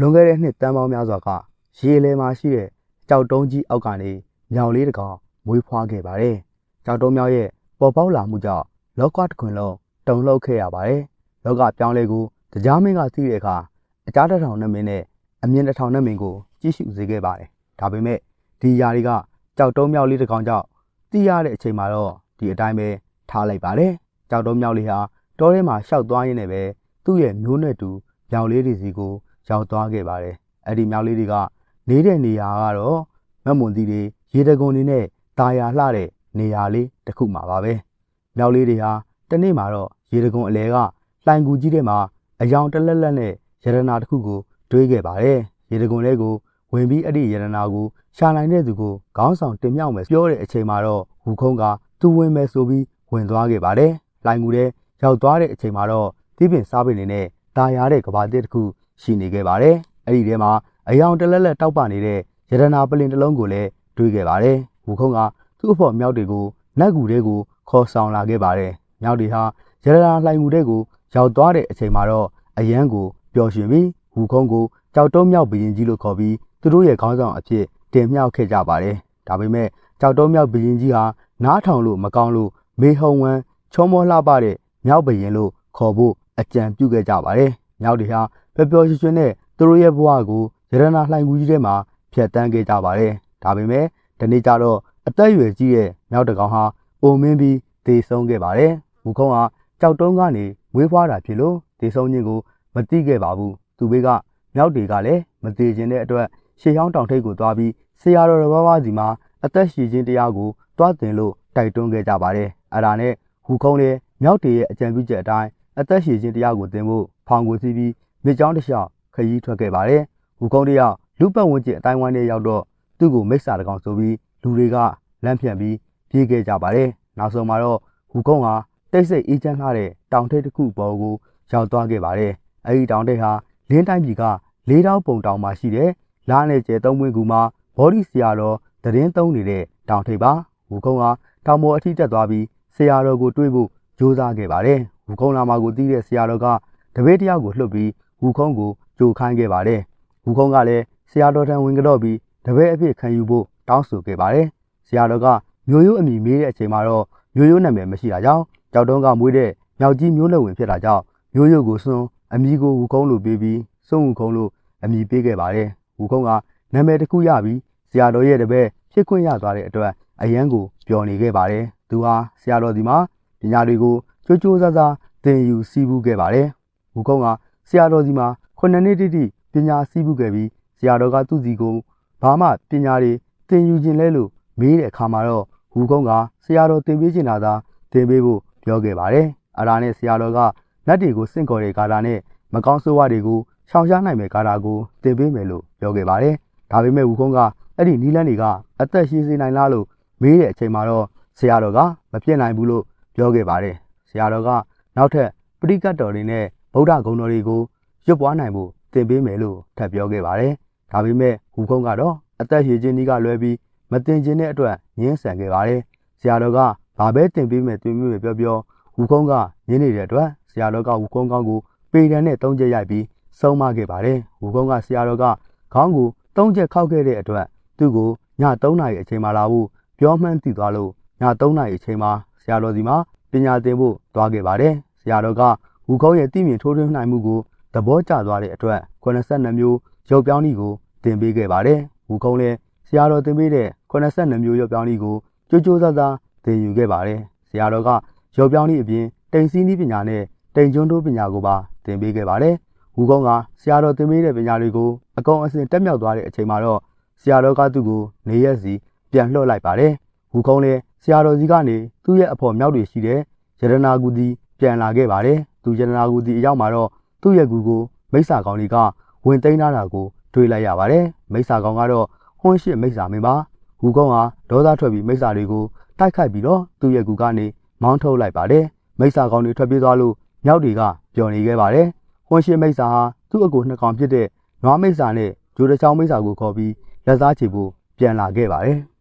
လွန်ခဲ့တဲ့နှစ်တန်းပေါင်းများစွာကရေလယ်မှာရှိတဲ့ကြောက်တုံးကြီးအောက်ကနေမြောင်လေးတစ်ကောင်မွေးဖွားခဲ့ပါတယ်။ကြောက်တုံးမြောက်ရဲ့ပေါ်ပေါက်လာမှုကြောင့်လောကတစ်ခွင်လုံးတုန်လှုပ်ခဲ့ရပါတယ်။လောကပြောင်းလဲကိုတရားမင်းကသိတဲ့အခါအကြားတစ်ထောင်နဲ့မင်းနဲ့အမြင့်တစ်ထောင်နဲ့မင်းကိုကြည့်ရှုစေခဲ့ပါတယ်။ဒါပေမဲ့ဒီຢာတွေကကြောက်တုံးမြောက်လေးတစ်ကောင်ကြောင့်သိရတဲ့အချိန်မှာတော့ဒီအတိုင်းပဲထားလိုက်ပါတယ်။ကြောက်တုံးမြောက်လေးဟာတောထဲမှာရှောက်သွားရင်းနဲ့ပဲသူ့ရဲ့မျိုးနွယ်တူမြောင်လေးတွေစီကို ရောက်သွားခဲ့ပါတယ်။အဲ့ဒီမြောင်လေးတွေကနေတဲ့နေရာကတော့မက်မွန်တီတွေရေတကွန်တွေနဲ့တာယာလှတဲ့နေရာလေးတစ်ခုမှာပါပဲ။မြောင်လေးတွေဟာတနေ့မှာတော့ရေတကွန်အလဲကလှိုင်ကူကြီးထဲမှာအယောင်တလက်လက်နဲ့ရတနာတစ်ခုကိုတွေးခဲ့ပါတယ်။ရေတကွန်လေးကိုဝင်ပြီးအဲ့ဒီရတနာကိုရှာနိုင်တဲ့သူကိုခေါင်းဆောင်တင်မြောက်မယ်ပြောတဲ့အချိန်မှာတော့ဟူခုံးကသူ့ဝင်မယ်ဆိုပြီးဝင်သွားခဲ့ပါတယ်။လှိုင်ကူထဲရောက်သွားတဲ့အချိန်မှာတော့သီးပင်စားပင်တွေနဲ့တာယာတဲ့ကဘာတစ်တစ်ခု ရှိနေခဲ့ပါတယ်။အဲ့ဒီထဲမှာအယောင်တလက်လက်တောက်ပနေတဲ့ရတနာပလင်တစ်လုံးကိုလည်းတွေးခဲ့ပါတယ်။ဟူခုံးကသူ့အဖို့မြောက်တွေကိုနတ်ကူတွေကိုခေါ်ဆောင်လာခဲ့ပါတယ်။မြောက်တွေဟာရတနာလှိုင်ကူတွေကိုရောက်သွားတဲ့အချိန်မှာတော့အရန်ကိုပျော်ရွှင်ပြီးဟူခုံးကိုကြောက်တုံးမြောက်ဘရင်ကြီးလို့ခေါ်ပြီးသူတို့ရဲ့ခေါင်းဆောင်အဖြစ်တင်မြှောက်ခဲ့ကြပါတယ်။ဒါပေမဲ့ကြောက်တုံးမြောက်ဘရင်ကြီးဟာနားထောင်လို့မကောင်းလို့မေဟုံဝမ်းချုံမောလှပတဲ့မြောက်ဘရင်လို့ခေါ်ဖို့အကြံပြုခဲ့ကြပါတယ်။မြောက်တွေဟာ ပျော်ပျော်ရွှင်ရွှင်နဲ့သူတို့ရဲ့ဘဝကိုရတနာလှိုင်ကူကြီးထဲမှာဖြတ်တန်းခဲ့ကြပါတယ်။ဒါပေမဲ့ဒီနေ့ကျတော့အသက်အရွယ်ကြီးတဲ့မြောက်တကောင်ဟာအိုမင်းပြီးသေဆုံးခဲ့ပါတယ်။မူခုံးဟာကြောက်တုံးကနေမွေးဖွားတာဖြစ်လို့သေဆုံးခြင်းကိုမသိခဲ့ပါဘူး။သူဘေးကမြောက်တွေကလည်းမသေးခြင်းတဲ့အတွက်ရှေးဟောင်းတောင်ထိပ်ကိုသွားပြီးဆရာတော်တော်ဘာဘာစီမှာအသက်ရှည်ခြင်းတရားကိုတွားတင်လို့တိုက်တွန်းခဲ့ကြပါတယ်။အဲ့ဒါနဲ့ဟူခုံးလည်းမြောက်တွေရဲ့အကြံပြုချက်အတိုင်းအသက်ရှည်ခြင်းတရားကိုသင်ဖို့ဖောင်ကိုစီးပြီး မြစ်ကြောင်းတစ်လျှောက်ခရီးထွက်ခဲ့ပါတယ်။ဟူကုန်းတယောက်လူပတ်ဝန်းကျင်အတိုင်းဝိုင်းထဲရောက်တော့သူ့ကိုမိစ္ဆာတကောင်ဆိုပြီးလူတွေကလမ်းဖြန့်ပြီးပြေးခဲ့ကြပါတယ်။နောက်ဆုံးမှာတော့ဟူကုန်းဟာတိတ်ဆိတ်အေးချမ်းလာတဲ့တောင်ထိပ်တစ်ခုပေါ်ကိုရောက်သွားခဲ့ပါတယ်။အဲဒီတောင်ထိပ်ဟာလင်းတိုင်းပြည်ကလေးတောင်ပုံတောင်မှာရှိတဲ့လားနဲ့ကျဲသုံးပွင့်ကူမှာဘော်ဒီဆရာတော်တရင်သုံးနေတဲ့တောင်ထိပ်ပါ။ဟူကုန်းဟာတောင်ပေါ်အထိတက်သွားပြီးဆရာတော်ကိုတွေးဖို့ကြိုးစားခဲ့ပါတယ်။ဟူကုန်းလာမှာကိုသိတဲ့ဆရာတော်ကတပည့်တယောက်ကိုလှုပ်ပြီး ဟူခုံးကိုကြိုခိုင်းခဲ့ပါတယ်။ဟူခုံးကလည်းဆရာတော်ထံဝင်ကြတော့ပြီးတပည့်အဖြစ်ခံယူဖို့တောင်းဆိုခဲ့ပါတယ်။ဆရာတော်ကမျိုးရိုးအမိမေးတဲ့အချိန်မှာတော့မျိုးရိုးနာမည်မရှိတာကြောင့်ကြောက်တုံးကမွေးတဲ့မြောက်ကြီးမျိုးလက်ဝင်ဖြစ်တာကြောင့်မျိုးရိုးကိုစွန်းအမိကိုဟူခုံးလို့ပေးပြီးစွန့်ဟူခုံးလို့အမိပေးခဲ့ပါတယ်။ဟူခုံးကနာမည်တစ်ခုရပြီးဆရာတော်ရဲ့တပည့်ဖြစ်ခွင့်ရသွားတဲ့အတွက်အရန်ကိုပျော်နေခဲ့ပါတယ်။သူဟာဆရာတော်ဒီမှာပညာတွေကိုကြိုးကြိုးစားစားသင်ယူစည်းဘူးခဲ့ပါတယ်။ဟူကုန်းက ဆရာတော်စီမှာခုနှစ်နှစ်တိတိပညာစည်းဘူးခဲ့ပြီးဆရာတော်ကသူ့စီကိုဘာမှပညာတွေသင်ယူခြင်းလဲလို့မေးတဲ့အခါမှာတော့ဟူကုန်းကဆရာတော်သင်ပေးချင်တာသာသင်ပေးဖို့ပြောခဲ့ပါတယ်။အရာနဲ့ဆရာတော်ကနတ်တွေကိုစင့်ခေါ်တဲ့ကာတာနဲ့မကောင်းဆိုးဝါးတွေကိုရှောင်ရှားနိုင်မဲ့ကာတာကိုသင်ပေးမယ်လို့ပြောခဲ့ပါတယ်။ဒါပေမဲ့ဟူကုန်းကအဲ့ဒီနီးလန်းတွေကအသက်ရှည်စေနိုင်လားလို့မေးတဲ့အချိန်မှာတော့ဆရာတော်ကမပြည့်နိုင်ဘူးလို့ပြောခဲ့ပါတယ်။ဆရာတော်ကနောက်ထပ်ပရိကတ်တော်တွေနဲ့ ဗုဒ္ဓဂုဏ်တော်တွေကိုရွတ်ပွားနိုင်ဖို့သင်ပေးမယ်လို့ထပ်ပြောခဲ့ပါတယ်။ဒါပေမဲ့ဟူခုံးကတော့အသက်ရှည်ခြင်းဤကလွဲပြီးမတင်ခြင်းတဲ့အတွက်ငင်းဆန်ခဲ့ပါတယ်။ဆရာတော်ကဘာပဲသင်ပေးမယ်သင်ပေးမယ်ပြောပြောဟူခုံးကငင်းနေတဲ့အတွက်ဆရာတော်ကဟူခုံးကောင်းကိုပေတံနဲ့သုံးချက်ရိုက်ပြီးဆုံးမခဲ့ပါတယ်။ဟူခုံးကဆရာတော်ကခေါင်းကိုသုံးချက်ခောက်ခဲ့တဲ့အတွက်သူ့ကိုည3နာရီအချိန်မှလာဖို့ပြောမှန်းသိသွားလို့ည3နာရီအချိန်မှာဆရာတော်ဒီမှာပညာသင်ဖို့သွားခဲ့ပါတယ်။ဆရာတော်က ဝူခေါင်းရဲ့တည်မြင်ထိုးထွင်းနိုင်မှုကိုသဘောကျသွားတဲ့အတွက်82မျိုးရုပ်ပြောင်းနည်းကိုသင်ပေးခဲ့ပါတယ်။ဝူခုံးလည်းဆရာတော်သင်ပေးတဲ့82မျိုးရုပ်ပြောင်းနည်းကိုကြိုးကြိုးစားစားသင်ယူခဲ့ပါတယ်။ဆရာတော်ကရုပ်ပြောင်းနည်းအပြင်တိမ်စီးနည်းပညာနဲ့တိမ်ကျွန်းတိုးပညာကိုပါသင်ပေးခဲ့ပါတယ်။ဝူကုန်းကဆရာတော်သင်ပေးတဲ့ပညာတွေကိုအကောင်အစင်တက်မြောက်သွားတဲ့အချိန်မှာတော့ဆရာတော်ကသူ့ကိုနေရက်စီပြန်လှုပ်လိုက်ပါတယ်။ဝူကုန်းလည်းဆရာတော်ကြီးကနေသူ့ရဲ့အဖော်မြောက်တွေရှိတဲ့ရတနာကူတီ ပြန်လာခဲ့ပါတယ်။သူရတနာကူတီအရောက်မှာတော့သူ့ရဲ့ကူကိုမိစ္ဆာကောင်တွေကဝင်သိမ်းထားတာကိုတွေ့လိုက်ရပါတယ်။မိစ္ဆာကောင်ကတော့ဟွန်းရှိမိစ္ဆာမင်းပါ။ဟူကောင်ကဒေါသထွက်ပြီးမိစ္ဆာတွေကိုတိုက်ခိုက်ပြီးတော့သူ့ရဲ့ကူကနေမောင်းထုတ်လိုက်ပါတယ်။မိစ္ဆာကောင်တွေထွက်ပြေးသွားလို့မြောက်တွေကပျော်နေခဲ့ပါတယ်။ဟွန်းရှိမိစ္ဆာဟာသူ့အကိုနှစ်ကောင်ဖြစ်တဲ့နွားမိစ္ဆာနဲ့ဂျိုးတချောင်းမိစ္ဆာကိုခေါ်ပြီးလက်စားချေဖို့ပြန်လာခဲ့ပါတယ်။